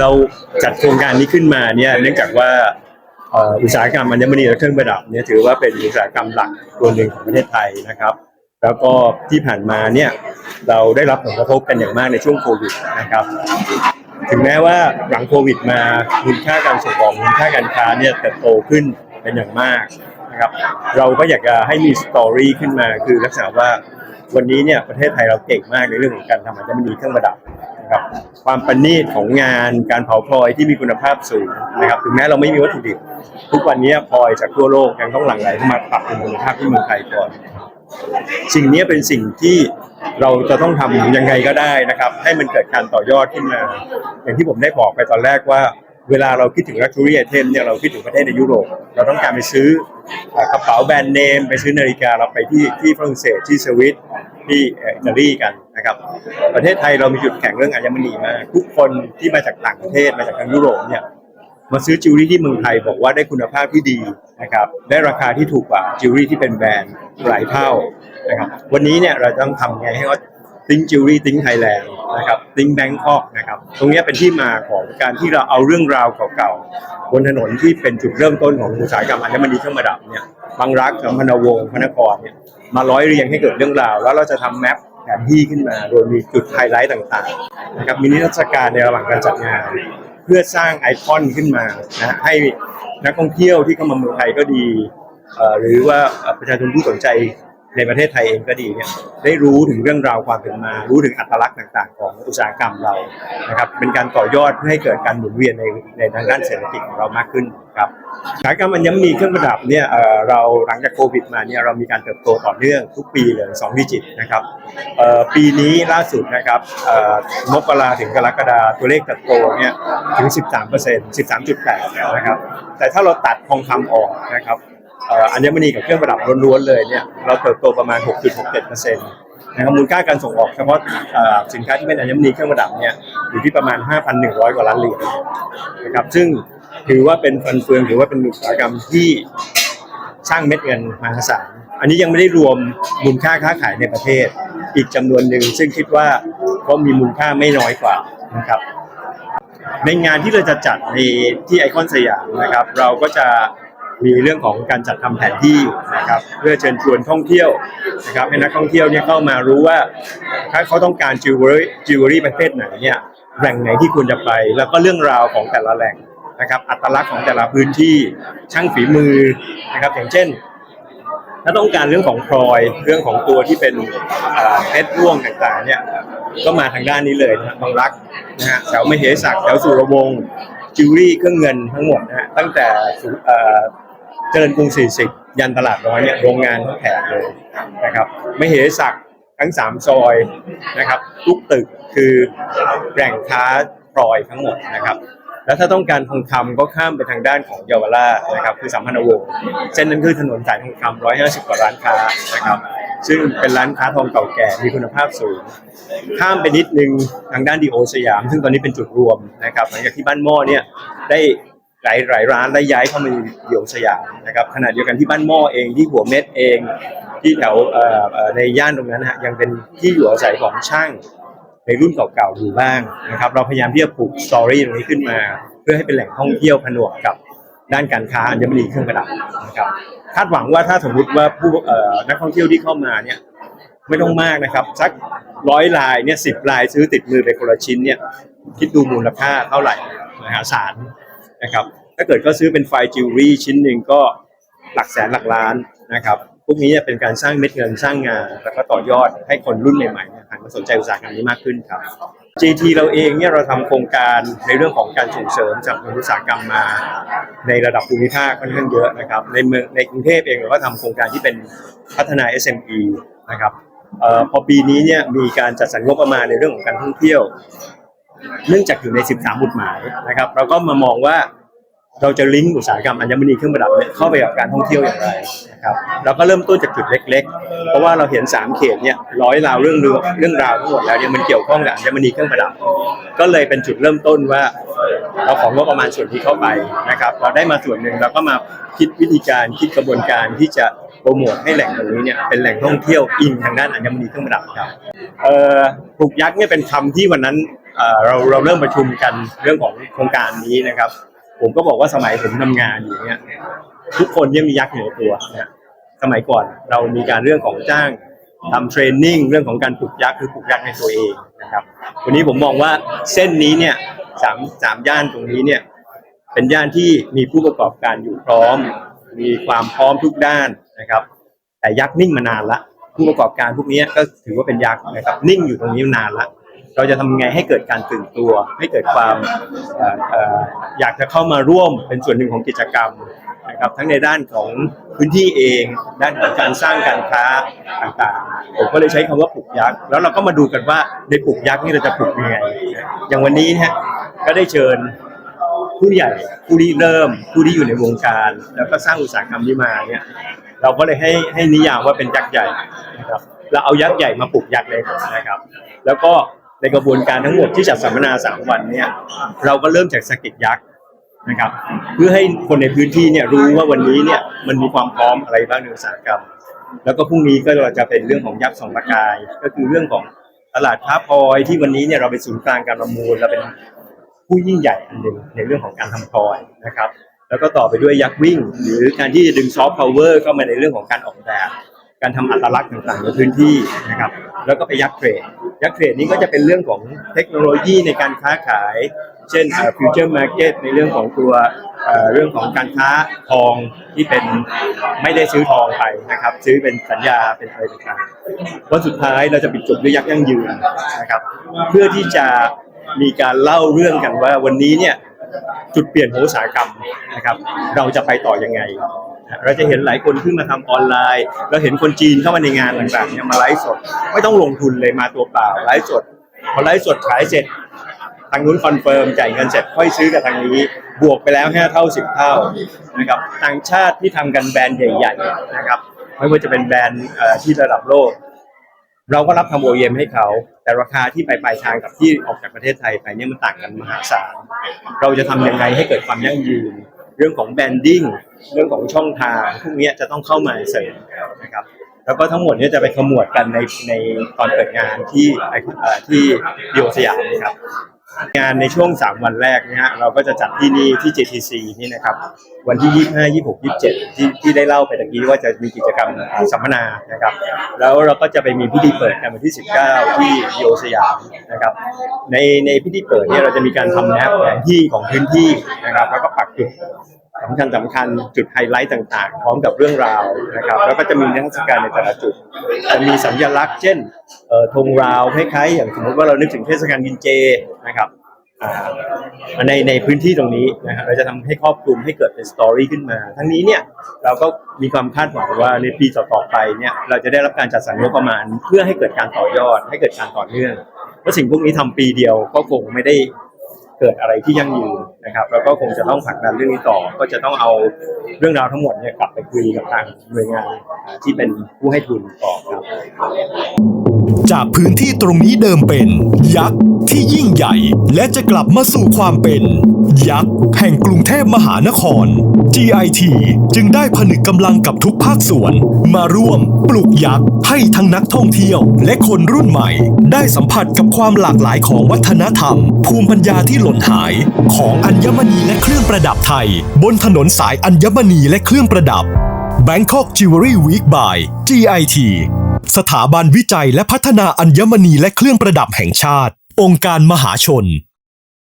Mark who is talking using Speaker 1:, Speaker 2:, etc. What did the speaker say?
Speaker 1: เราจัดโครงการนี้ขึ้นมาเนี่ยเนื่องจากว่าอุตสาหกรรมอัญมณีและเครื่องประดับเนี่ยถือว่าเป็นอุตสาหกรรมหลักตัวหนึ่งของประเทศไทยนะครับ แล้วก็ที่ผ่านมาเนี่ยเราได้รับผลกระทบกันอย่างมากในช่วงโควิดนะครับ ถึงแม้ว่าหลังโควิดมามูลค่าการส่งออกมูลค่าการค้าเนี่ยเติบโตขึ้นเป็นอย่างมากนะครับ เราก็อยากจะให้มีสตอรี่ขึ้นมาคือลักษณะว่าวันนี้เนี่ยประเทศไทยเราเก่งมากในเรื่องของการทำอัญมณีเครื่องประดับ นะครับความประณีตของงานการเผาพลอยที่มีคุณภาพสูงนะครับถึงแม้เราไม่มีวัตถุดิบทุกวันนี้พลอยจากทั่วโลกยังต้องหลั่งไหลเข้ามาปรับเป็นคุณภาพที่เมืองไทยก่อน สิ่งนี้เป็นสิ่งที่เราจะต้องทำยังไงก็ได้นะครับ ให้มันเกิดการต่อยอดขึ้นมา อย่างที่ผมได้บอกไปตอนแรกว่า เวลาเราคิดถึง luxury item เนี่ยเราคิดถึงประเทศในยุโรป เราต้องการไปซื้อกระเป๋าแบรนด์เนม ไปซื้อนาฬิกาเราไปที่ที่ฝรั่งเศสที่สวิตที่อิตาลีกันนะครับ ประเทศไทยเรามีจุดแข็งเรื่องอัญมณีมากทุกคนที่มาจากต่างประเทศมาจากทางยุโรปเนี่ยมาซื้อจิวเวลรี่ที่เมืองไทยบอกว่าได้คุณภาพที่ดีนะครับได้ราคาที่ถูกกว่าจิวเวลรี่ที่เป็นแบรนด์หลายเท่านะครับวันนี้เนี่ยเราต้องทำไงให้ว่า รี่ติ้งไทยแลนด์นะครับติ้งแบงคอกนะครับ ตรงนี้เป็นที่มาของการที่เราเอาเรื่องราวเก่าๆ บนถนนที่เป็นจุดเริ่มต้นของอุตสาหกรรมอัญมณีเครื่องประดับเนี่ยบางรักสัมพันธวงศ์พระนครเนี่ยมาร้อยเรียงให้เกิดเรื่องราว แล้วเราจะทำแมปแผนที่ขึ้นมาโดยมีจุดไฮไลท์ต่างๆนะครับมีนิทรรศการในระหว่างการจัดงาน เพื่อสร้างไอคอนขึ้นมานะให้นักท่องเที่ยวที่เข้ามาเมืองไทยก็ดี หรือว่าประชาชนผู้สนใจ ในประเทศไทยเองก็ดีเนี่ยได้รู้ถึงเรื่องราวความเป็นมา รู้ถึงอัตลักษณ์ต่าง ๆ ของอุตสาหกรรมเรานะครับเป็นการต่อยอดเพื่อให้เกิดการหมุนเวียนในในทางด้านเศรษฐกิจของเรามากขึ้นครับอุตสาหกรรมอัญมณีเครื่องประดับเนี่ยเราหลังจากโควิดมาเนี่ยเรามีการเติบโตต่อเนื่องทุกปีเลย2ดิจิตนะครับปีนี้ล่าสุดนะครับมกราถึงกรกฎาตัวเลขเติบโตเนี่ยถึง 13เปอร์เซ็นต์13.8นะครับแต่ถ้าเราตัดทองคำออกนะครับ อัญมณีกับเครื่องประดับล้วนๆเลยเนี่ยเราเติบโตประมาณ 6.67เปอร์เซ็นต์นะครับมูลค่าการส่งออกเฉพาะสินค้าที่เป็นอัญมณีเครื่องประดับเนี่ยอยู่ที่ประมาณ 5,100 กว่าล้านเหรียญนะครับซึ่งถือว่าเป็นฟันเฟืองถือว่าเป็นอุตสาหกรรมที่สร้างเม็ดเงินมหาศาลอันนี้ยังไม่ได้รวมมูลค่าค้าขายในประเทศ อีกจำนวนหนึ่งซึ่งคิดว่าก็มีมูลค่าไม่น้อยกว่านะครับในงานที่เราจะจัดในที่ไอคอนสยามนะครับ เราก็จะ มีเรื่องของการจัดทำแผนที่นะครับเพื่อเชิญชวนท่องเที่ยวนะครับให้นักท่องเที่ยวเนี่ยเข้ามารู้ว่า ถ้าเขาต้องการจิวเวลรี่จิวเวลรี่ประเภทไหนเนี่ยแหล่งไหนที่ควรจะไป แล้วก็เรื่องราวของแต่ละแหล่งนะครับ อัตลักษณ์ของแต่ละพื้นที่ช่างฝีมือนะครับ อย่างเช่น ถ้าต้องการเรื่องของพลอยเรื่องของตัวที่เป็นเพชรร่วงต่างๆเนี่ยก็มาทางด้านนี้เลยนะฮะบางรักนะฮะแถวมเหสักแถวสุรวงศ์จิวเวลรี่เครื่องเงินทั้งหมดนะฮะตั้งแต่ เจริญกรุง 40 ยันตลาดน้อยเนี่ยโรงงานทั้งแถบเลยนะครับไม่เหสักทั้งสามซอยนะครับทุกตึกคือแหล่งค้าพลอยทั้งหมดนะครับ แล้วถ้าต้องการทองคำก็ข้ามไปทางด้านของเยาวราชนะครับคือสัมพันธวงศ์เส้นนั้นคือถนนสายทองคำ150กว่าร้านค้านะครับซึ่งเป็นร้านค้าทองเก่าแก่มีคุณภาพสูง ข้ามไปนิดนึงทางด้านดีโอสยาม ซึ่งตอนนี้เป็นจุดรวมนะครับหลังจากที่บ้านหม้อเนี่ยได้ หลายหลายร้านได้ย้ายเข้ามาในดีโอสยามนะครับขณะเดียวกันที่บ้านหม้อเองที่หัวเม็ดเอง ที่แถวในย่านตรงนั้นนะฮะยังเป็นที่อยู่อาศัยของช่างในรุ่นเก่าๆอยู่บ้างนะครับเราพยายามที่จะปลูกสตอรี่ตรงนี้ขึ้นมา เพื่อให้เป็นแหล่งท่องเที่ยวผนวกกับด้านการค้าอัญมณีเครื่องประดับนะครับคาดหวังว่าถ้าสมมติว่าผู้นักท่องเที่ยวที่เข้ามาเนี่ยไม่ต้องมากนะครับสักร้อยลายเนี่ยสิบลายซื้อติดมือไปคนละชิ้นเนี่ยคิดดูมูลค่าเท่าไหร่มหาศาล นะครับถ้าเกิดก็ซื้อเป็นไฟจิวเวลรี่ชิ้นหนึ่งก็หลักแสนหลักล้านนะครับพวกนี้เนี่ยเป็นการสร้างเม็ดเงินสร้างงานแล้วก็ต่อยอดให้คนรุ่นใหม่ๆหันมาสนใจอุตสาหกรรมนี้มากขึ้นครับ GT เราเองเนี่ยเราทำโครงการในเรื่องของการส่งเสริมจากอุตสาหกรรมมา ในระดับภูมิภาคค่อนข้างเยอะนะครับในเมืองในกรุงเทพเองเราก็ทำโครงการที่เป็นพัฒนา SME นะครับออพอปีนี้เนี่ยมีการจัดสรรงบประมาณในเรื่องของการท่องเที่ยว เนื่องจากอยู่ใน 13บุตหมายนะครับ เราก็มามองว่าเราจะลิงก์อุตสาหกรรมอัญมณีเครื่องประดับเนี่ยเข้าไปกับการท่องเที่ยวอย่างไรนะครับเราก็เริ่มต้นจากจุดเล็ก ๆ เพราะว่าเราเห็น 3 เขตเนี่ยร้อยราวเรื่องเรื่องเรื่องราวทั้งหมดแล้วเนี่ยมันเกี่ยวข้องกับอัญมณีเครื่องประดับ ก็เลยเป็นจุดเริ่มต้นว่า เราของงบประมาณส่วนที่เข้าไปนะครับ เราได้มาส่วนหนึ่งเราก็มาคิดวิธีการคิดกระบวนการที่จะโปรโมทให้แหล่งตรงนี้เนี่ยเป็นแหล่งท่องเที่ยวอิงทางด้านอัญมณีเครื่องประดับครับเอ่อปลุกยักษ์เนี่ยเป็นคำที่วันนั้น เราเราเริ่มประชุมกันเรื่องของโครงการนี้นะครับ ผมก็บอกว่าสมัยผมทำงานอยู่เนี่ยทุกคนเนี่ยมียักษ์อยู่ในตัวนะสมัยก่อนเรามีการเรื่องของจ้างทำเทรนนิ่งเรื่องของการปลุกยักษ์คือปลุกยักษ์ในตัวเองนะครับ วันนี้ผมมองว่าเส้นนี้เนี่ยสามสามย่านตรงนี้เนี่ยเป็นย่านที่มีผู้ประกอบการอยู่พร้อม มีความพร้อมทุกด้านนะครับ แต่ยักษ์นิ่งมานานละผู้ประกอบการพวกนี้ก็ถือว่าเป็นยักษ์นะครับนิ่งอยู่ตรงนี้มานานละ เราจะทำยังไงให้เกิดการตื่นตัว ให้เกิดความเอ่อเอ่ออยากจะเข้ามาร่วมเป็นส่วนหนึ่งของกิจกรรมนะครับทั้งในด้านของพื้นที่เอง ด้านของการสร้างการค้าต่างๆ ผมก็เลยใช้คำว่าปลุกยักษ์แล้วเราก็มาดูกันว่าในปลุกยักษ์นี่เราจะปลุกยังไง อย่างวันนี้นะฮะก็ได้เชิญ ผู้ใหญ่ผู้ที่เริ่มผู้ที่อยู่ในวงการ แล้วก็สร้างอุตสาหกรรมนี้มาเนี่ยเราก็เลยให้ให้นิยามว่าเป็นยักษ์ใหญ่นะครับเราเอายักษ์ใหญ่มาปลุกยักษ์เล็กนะครับ แล้วก็ ในกระบวนการทั้งหมดที่จัดสัมมนาสามวันเนี่ยเราก็เริ่มจากสกิดยักษ์นะครับ เพื่อให้คนในพื้นที่เนี่ยรู้ว่าวันนี้เนี่ยมันมีความพร้อมอะไรบ้างในอุตสาหกรรม แล้วก็พรุ่งนี้ก็เราจะเป็นเรื่องของยักษ์สองประกาย ก็คือเรื่องของตลาดค้าพลอยที่วันนี้เนี่ยเราเป็นศูนย์กลางการประมูลเราเป็นผู้ยิ่งใหญ่อันหนึ่งในเรื่องของการทำพลอยนะครับ แล้วก็ต่อไปด้วยยักษ์วิ่ง หรือการที่จะดึงซอฟต์พาวเวอร์เข้ามาในเรื่องของการออกแบบ การทำอัตลักษณ์ต่างๆในพื้นที่นะครับ แล้วก็ไปยักเทรดยักเทรดนี้ก็จะเป็นเรื่องของเทคโนโลยีในการค้าขาย เช่นฟิวเจอร์มาร์เก็ตในเรื่องของตัวเอ่อเรื่องของการค้าทองที่เป็นไม่ได้ซื้อทองไปนะครับ ซื้อเป็นสัญญาเป็นอะไรต่างๆวันสุดท้ายเราจะปิดจบด้วยยักษ์ยั่งยืนนะครับ เพื่อที่จะมีการเล่าเรื่องกันว่าวันนี้เนี่ยจุดเปลี่ยนของอุตสาหกรรมนะครับ เราจะไปต่อยังไง เราจะเห็นหลายคนขึ้นมาทำออนไลน์ เราเห็นคนจีนเข้ามาในงานต่างๆเนี่ยมาไลฟ์สด ไม่ต้องลงทุนเลยมาตัวเปล่าไลฟ์สดพอไลฟ์สดขายเสร็จ ทางนู้นคอนเฟิร์มจ่ายเงินเสร็จค่อยซื้อกับทางนี้ บวกไปแล้ว5เท่า10เท่านะครับต่างชาติที่ทำกันแบรนด์ใหญ่ๆนะครับไม่ว่าจะเป็นแบรนด์ที่ระดับโลก เราก็รับทำ OEM ให้เขา แต่ราคาที่ไปปลายทางกับที่ออกจากประเทศไทยไปเนี่ยมันต่างกันมหาศาลเราจะทำยังไงให้เกิดความยั่งยืน เรื่องของแบรนดิ้งเรื่องของช่องทางพวกนี้จะต้องเข้ามาเสริมนะครับแล้วก็ทั้งหมดนี้จะไปขมวดกันในในตอนเปิดงานที่ที่ดิโอสยามนะครับ งานในช่วง 3 วันแรกเนี่ยฮะเราก็จะจัดที่นี่ที่ JTC นี่นะครับวันที่ 25 26 27 ที่ที่ได้เล่าไปตะกี้ว่าจะมีกิจกรรมสัมมนานะครับแล้วเราก็จะไปมีพิธีเปิดกันวันที่ 19 ที่โยสยามนะครับในในพิธีเปิดเนี่ยเราจะมีการทำแนบแผนที่ของพื้นที่นะครับแล้วก็ปักจุด สำคัญสำคัญจุดไฮไลท์ต่างๆ พร้อมกับเรื่องราวนะครับ แล้วก็จะมีนิทรรศการในแต่ละจุด จะมีสัญลักษณ์เช่นธงราวคล้ายๆอย่างสมมติว่าเรานึกถึงเทศกาลกินเจนะครับในในพื้นที่ตรงนี้นะฮะเราจะทำให้ครอบคลุมให้เกิดเป็นสตอรี่ขึ้นมา ทั้งนี้เนี่ยเราก็มีความคาดหวังว่าในปีต่อๆไปเนี่ยเราจะได้รับการจัดสรรงบประมาณ เพื่อให้เกิดการต่อยอด ให้เกิดการต่อเนื่องเพราะสิ่งพวกนี้ทำปีเดียวก็คงไม่ได้ เกิดอะไรที่ยั่งยืนนะครับแล้วก็คงจะต้องผลักดันเรื่องนี้ต่อ ก็จะต้องเอาเรื่องราวทั้งหมดเนี่ยกลับไปคุยกับทางหน่วยงานที่เป็นผู้ให้ทุนต่อครับ
Speaker 2: จากพื้นที่ตรงนี้เดิมเป็นยักษ์ ที่ยิ่งใหญ่ และจะกลับมาสู่ความเป็น ยักษ์แห่งกรุงเทพมหานคร GIT จึงได้ผนึกกำลังกับทุกภาคส่วน มาร่วมปลุกยักษ์ให้ทั้งนักท่องเที่ยว และคนรุ่นใหม่ ได้สัมผัสกับความหลากหลายของวัฒนธรรม ภูมิปัญญาที่หล่นหาย ของอัญมณีและเครื่องประดับไทย บนถนนสายอัญมณีและเครื่องประดับ Bangkok Jewelry Week by GIT สถาบันวิจัยและพัฒนาอัญมณีและเครื่องประดับแห่งชาติ องค์การมหาชน